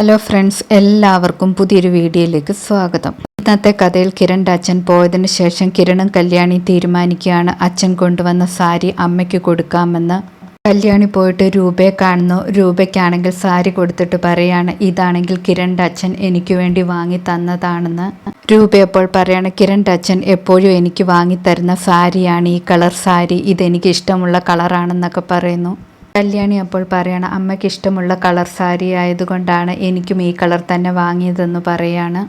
Hello friends എല്ലാവർക്കും പുതിയൊരു വീഡിയോയിലേക്ക് സ്വാഗതം. ഇന്നത്തെ കഥയിൽ കിരണിന്റെ അച്ഛൻ പോയതിന് ശേഷം കിരണും കല്യാണി തീരുമാനിക്കുകയാണ്. അച്ഛൻ കൊണ്ടുവന്ന സാരി അമ്മയ്ക്ക് കൊടുക്കാമെന്ന്. കല്യാണി പോയിട്ട് രൂപയെ കാണുന്നു. രൂപയ്ക്കാണെങ്കിൽ സാരി കൊടുത്തിട്ട് പറയാണ് ഇതാണെങ്കിൽ കിരണിന്റെ അച്ഛൻ എനിക്ക് വേണ്ടി വാങ്ങി തന്നതാണെന്ന്. രൂപ അപ്പോൾ പറയാണ് കിരണിന്റെ അച്ഛൻ എപ്പോഴും എനിക്ക് വാങ്ങി തരുന്ന സാരിയാണ്. ഈ കളർ സാരി ഇതെനിക്ക് ഇഷ്ടമുള്ള കളറാണെന്നൊക്കെ പറയുന്നു. കല്യാണി അപ്പോൾ പറയണം അമ്മയ്ക്ക് ഇഷ്ടമുള്ള കളർ സാരി ആയതുകൊണ്ടാണ് എനിക്കും ഈ കളർ തന്നെ വാങ്ങിയതെന്ന് പറയാണ്.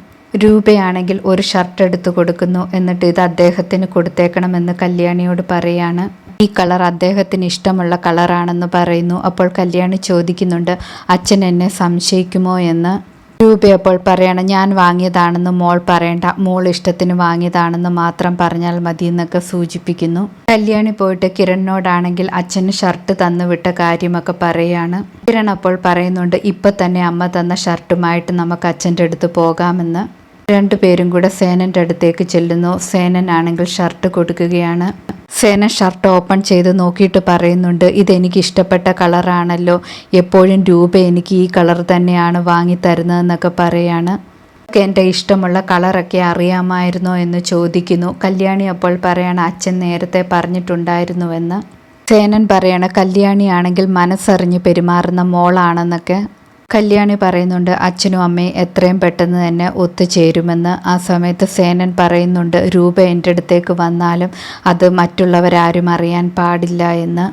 രൂപയാണെങ്കിൽ ഒരു ഷർട്ട് എടുത്തു കൊടുക്കുന്നു എന്നിട്ട് ഇത് അദ്ദേഹത്തിന് കൊടുത്തേക്കണമെന്ന് കല്യാണിയോട് പറയാണ്. ഈ കളർ അദ്ദേഹത്തിന് ഇഷ്ടമുള്ള കളറാണെന്ന് പറയുന്നു. അപ്പോൾ കല്യാണി ചോദിക്കുന്നുണ്ട് അച്ഛൻ എന്നെ സംശയിക്കുമോ? എന്ന്. രൂപ അപ്പോൾ പറയണം ഞാൻ വാങ്ങിയതാണെന്ന് മോൾ പറയണ്ട. മോൾ ഇഷ്ടത്തിന് വാങ്ങിയതാണെന്ന് മാത്രം പറഞ്ഞാൽ മതി എന്നൊക്കെ സൂചിപ്പിക്കുന്നു. കല്യാണി പോയിട്ട് കിരണിനോടാണെങ്കിൽ അച്ഛന് ഷർട്ട് തന്നു വിട്ട കാര്യമൊക്കെ പറയാണ്. കിരൺ അപ്പോൾ പറയുന്നുണ്ട് ഇപ്പൊ തന്നെ അമ്മ തന്ന ഷർട്ടുമായിട്ട് നമുക്ക് അച്ഛന്റെ അടുത്ത് പോകാമെന്ന്. രണ്ടുപേരും കൂടെ സേനന്റെ അടുത്തേക്ക് ചെല്ലുന്നു. സേനൻ ആണെങ്കിൽ ഷർട്ട് കൊടുക്കുകയാണ്. സേന ഷർട്ട് ഓപ്പൺ ചെയ്ത് നോക്കിയിട്ട് പറയുന്നുണ്ട് ഇതെനിക്ക് ഇഷ്ടപ്പെട്ട കളറാണല്ലോ. എപ്പോഴും രൂപ എനിക്ക് ഈ കളർ തന്നെയാണ് വാങ്ങി തരുന്നതെന്നൊക്കെ പറയാണ്. എന്റെ ഇഷ്ടമുള്ള കളറൊക്കെ അറിയാമായിരുന്നോ എന്ന് ചോദിക്കുന്നു. കല്യാണി അപ്പോൾ പറയണം അച്ഛൻ നേരത്തെ പറഞ്ഞിട്ടുണ്ടായിരുന്നുവെന്ന്. സേനൻ പറയണ കല്യാണിയാണെങ്കിൽ മനസ്സറിഞ്ഞ് പെരുമാറുന്ന മോളാണെന്നൊക്കെ. കല്യാണി പറയുന്നുണ്ട് അച്ഛനും അമ്മയും എത്രയും പെട്ടെന്ന് തന്നെ ഒത്തുചേരുമെന്ന് ആ സമയത്ത് സേനൻ പറയുന്നുണ്ട്. രൂപ എന്റെ അടുത്തേക്ക് വന്നാലും അത് മറ്റുള്ളവരാരും അറിയാൻ പാടില്ല എന്ന്.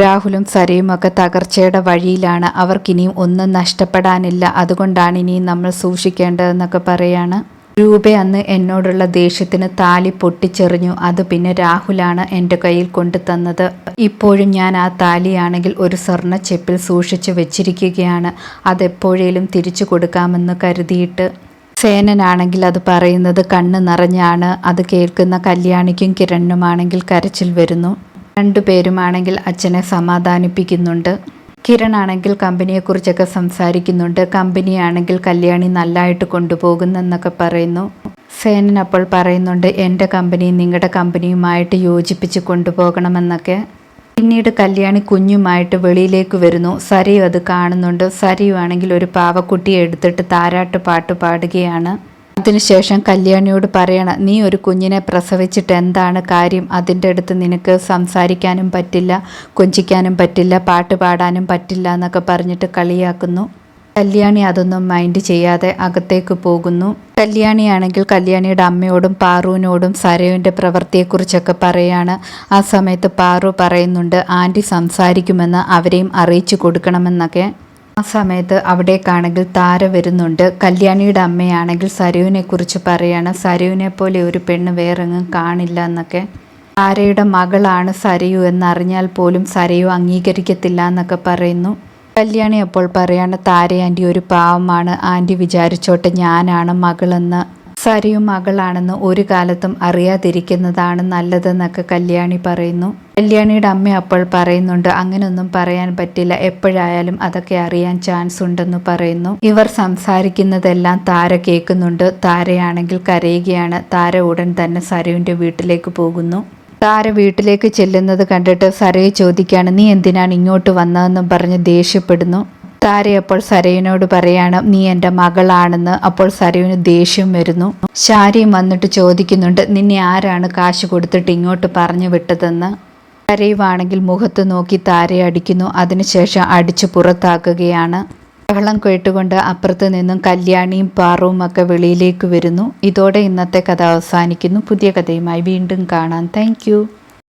രാഹുലും സരയും ഒക്കെ തകർച്ചയുടെ വഴിയിലാണ്. അവർക്കിനിയും ഒന്നും നഷ്ടപ്പെടാനില്ല. അതുകൊണ്ടാണ് ഇനിയും നമ്മൾ സൂക്ഷിക്കേണ്ടതെന്നൊക്കെ പറയാണ്. രൂപ അന്ന് എന്നോടുള്ള ദേഷ്യത്തിന് താലി പൊട്ടിച്ചെറിഞ്ഞു. അത് പിന്നെ രാഹുലാണ് എന്റെ കയ്യിൽ കൊണ്ടു തന്നത് ഇപ്പോഴും ഞാൻ ആ താലിയാണെങ്കിൽ ഒരു സ്വർണ ചെപ്പിൽ സൂക്ഷിച്ചു വെച്ചിരിക്കുകയാണ്. അതെപ്പോഴേലും തിരിച്ചു കൊടുക്കാമെന്ന് കരുതിയിട്ട്. സേനനാണെങ്കിൽ അത് പറയുന്നത് കണ്ണ് നിറഞ്ഞാണ്. അത് കേൾക്കുന്ന കല്യാണിക്കും കിരണ്ണുമാണെങ്കിൽ കരച്ചിൽ വരുന്നു. രണ്ടുപേരുമാണെങ്കിൽ അച്ഛനെ സമാധാനിപ്പിക്കുന്നുണ്ട്. കിരൺ ആണെങ്കിൽ കമ്പനിയെക്കുറിച്ചൊക്കെ സംസാരിക്കുന്നുണ്ട്. കമ്പനിയാണെങ്കിൽ കല്യാണി നല്ലതായിട്ട് കൊണ്ടുപോകുന്നെന്നൊക്കെ പറയുന്നു. സേനൻ അപ്പോൾ പറയുന്നുണ്ട് എന്റെ കമ്പനി നിങ്ങളുടെ കമ്പനിയുമായിട്ട് യോജിപ്പിച്ച് കൊണ്ടുപോകണമെന്നൊക്കെ. പിന്നീട് കല്യാണി കുഞ്ഞുമായിട്ട് വെളിയിലേക്ക് വരുന്നു. സരിയു അത് കാണുന്നുണ്ട്. സരിയുവാണെങ്കിൽ ഒരു പാവക്കുട്ടിയെ എടുത്തിട്ട് താരാട്ട് പാട്ട് പാടുകയാണ്. അതിനുശേഷം കല്യാണിയോട് പറയണം നീ ഒരു കുഞ്ഞിനെ പ്രസവിച്ചിട്ട് എന്താണ് കാര്യം? അതിന്റെ അടുത്ത് നിനക്ക് സംസാരിക്കാനും പറ്റില്ല കൊഞ്ചിക്കാനും പറ്റില്ല പാട്ട് പാടാനും പറ്റില്ല എന്നൊക്കെ പറഞ്ഞിട്ട് കളിയാക്കുന്നു. കല്യാണി അതൊന്നും മൈൻഡ് ചെയ്യാതെ അകത്തേക്ക് പോകുന്നു. കല്യാണിയാണെങ്കിൽ കല്യാണിയുടെ അമ്മയോടും പാറുവിനോടും സരയുവിന്റെ പ്രവൃത്തിയെക്കുറിച്ചൊക്കെ പറയാണ്. ആ സമയത്ത് പാറു പറയുന്നുണ്ട് ആന്റി സംസാരിക്കുമെന്ന് അവരെയും അറിയിച്ചു കൊടുക്കണമെന്നൊക്കെ. ആ സമയത്ത് അവിടേക്കാണെങ്കിൽ താര വരുന്നുണ്ട്. കല്യാണിയുടെ അമ്മയാണെങ്കിൽ സരുവിനെ കുറിച്ച് പറയാണ്. സരുവിനെ പോലെ ഒരു പെണ്ണ് വേറെങ്ങും കാണില്ല എന്നൊക്കെ. താരയുടെ മകളാണ് സരയു എന്നറിഞ്ഞാൽ പോലും സരയു അംഗീകരിക്കത്തില്ല എന്നൊക്കെ പറയുന്നു. കല്യാണി അപ്പോൾ പറയാണ് താര ആന്റി ഒരു പാവമാണ്. ആന്റി വിചാരിച്ചോട്ടെ ഞാനാണ് മകളെന്ന്. സരയു മകളാണെന്ന് ഒരു കാലത്തും അറിയാതിരിക്കുന്നതാണ് നല്ലതെന്നൊക്കെ കല്യാണി പറയുന്നു. കല്യാണിയുടെ അമ്മ അപ്പോൾ പറയുന്നുണ്ട് അങ്ങനെയൊന്നും പറയാൻ പറ്റില്ല. എപ്പോഴായാലും അതൊക്കെ അറിയാൻ ചാൻസ് ഉണ്ടെന്ന് പറയുന്നു. ഇവർ സംസാരിക്കുന്നതെല്ലാം താര കേൾക്കുന്നുണ്ട്. താരയാണെങ്കിൽ കരയുകയാണ്. താര ഉടൻ തന്നെ സരുവിന്റെ വീട്ടിലേക്ക് പോകുന്നു. താര വീട്ടിലേക്ക് ചെല്ലുന്നത് കണ്ടിട്ട് സരയെ ചോദിക്കുകയാണ് നീ എന്തിനാണ് ഇങ്ങോട്ട് വന്നതെന്നും പറഞ്ഞ് ദേഷ്യപ്പെടുന്നു? താര അപ്പോൾ സരയുനോട് പറയാണ് നീ എന്റെ മകളാണെന്ന്. അപ്പോൾ സരയുന് ദേഷ്യം വരുന്നു. ശാരിയും വന്നിട്ട് ചോദിക്കുന്നുണ്ട് നിന്നെ ആരാണ് കാശ് കൊടുത്തിട്ട് ഇങ്ങോട്ട് പറഞ്ഞു വിട്ടതെന്ന്? കരയുവാണെങ്കിൽ മുഖത്ത് നോക്കി താരെ അടിക്കുന്നു. അതിനുശേഷം അടിച്ചു പുറത്താക്കുകയാണ്. ബഹളം കേട്ടുകൊണ്ട് അപ്പുറത്ത് നിന്നും കല്യാണിയും പാറുവും ഒക്കെ വെളിയിലേക്ക് വരുന്നു. ഇതോടെ ഇന്നത്തെ കഥ അവസാനിക്കുന്നു. പുതിയ കഥയുമായി വീണ്ടും കാണാം. താങ്ക്